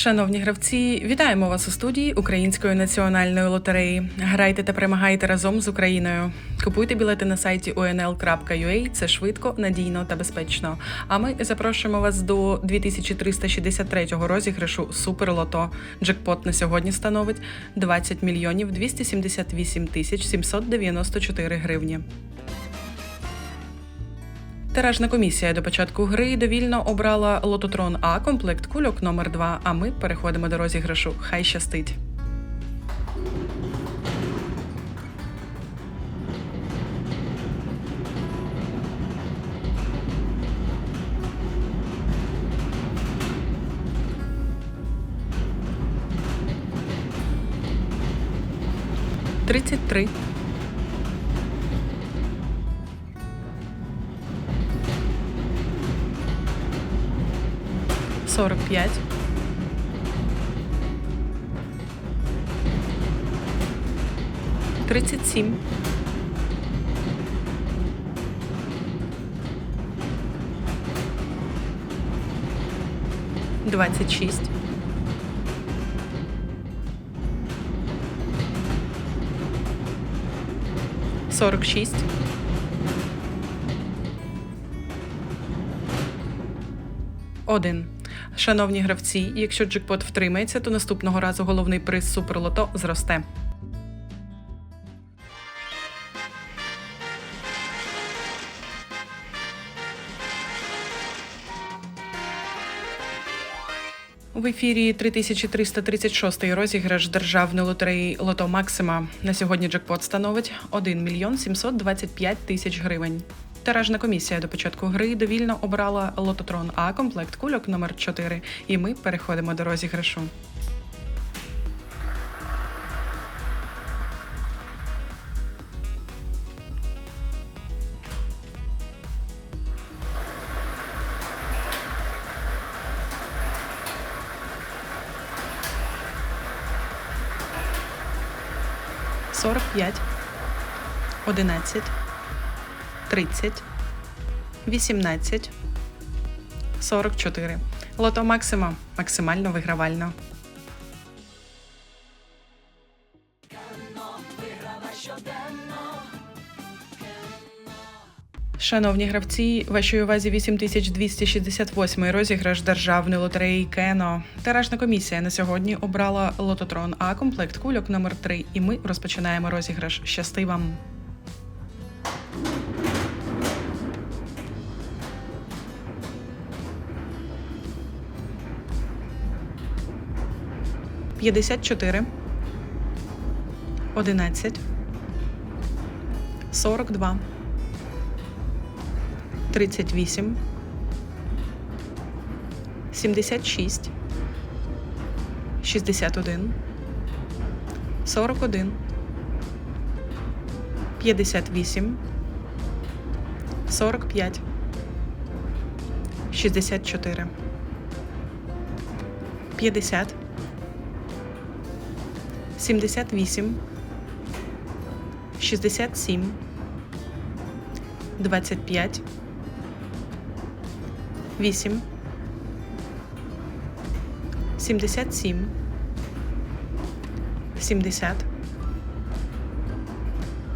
Шановні гравці, вітаємо вас у студії Української національної лотереї. Грайте та перемагайте разом з Україною. Купуйте білети на сайті unl.ua. Це швидко, надійно та безпечно. А ми запрошуємо вас до 2363-го розіграшу Суперлото. Джекпот на сьогодні становить 20 мільйонів 278 тисяч 794 гривні. Тиражна комісія до початку гри довільно обрала лототрон А комплект кульок номер 2 А ми переходимо до розіграшу. Хай щастить. Тридцять три. Сорок п'ять. Тридцять сім. Двадцять шість. Сорок шість. Один. Шановні гравці, якщо джекпот втримається, то наступного разу головний приз Суперлото зросте. В ефірі 3336 розіграш державної лотереї Лото Максима. На сьогодні джекпот становить 1 мільйон 725 тисяч гривень. Тиражна комісія до початку гри довільно обрала лототрон А комплект кульок номер 4 І ми переходимо до розіграшу. Сорок п'ять, одинадцять, тридцять, вісімнадцять, сорок чотири. Лото Максима максимально вигравально. Шановні гравці, вашій увазі 8268 розіграш державної лотереї Кено. Тиражна комісія на сьогодні обрала лототрон А комплект кульок номер 3 І ми розпочинаємо розіграш. Щасти вам! П'ятдесят чотири. Одинадцять. Сорок два. 38, 76, 61, 41, 58, 45, 64, 50, 78, 67, 25, 8, 77, 70,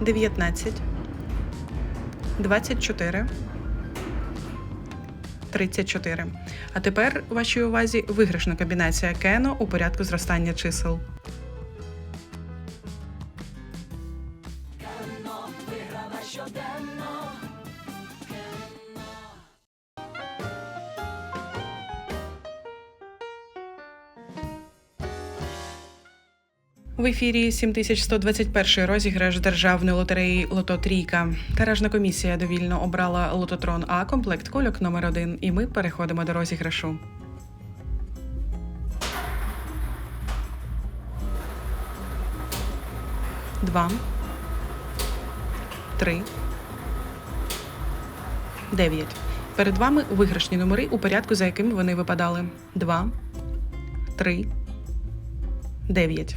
19, 24, 34. А тепер вашій увазі виграшна комбінація Кено у порядку зростання чисел. В ефірі 7121 розіграш державної лотереї Лото Трійка. Тиражна комісія довільно обрала лототрон А комплект кольок номер 1 І ми переходимо до розіграшу. Два. Три. Дев'ять. Перед вами виграшні номери у порядку, за якими вони випадали. Два. Три. Дев'ять.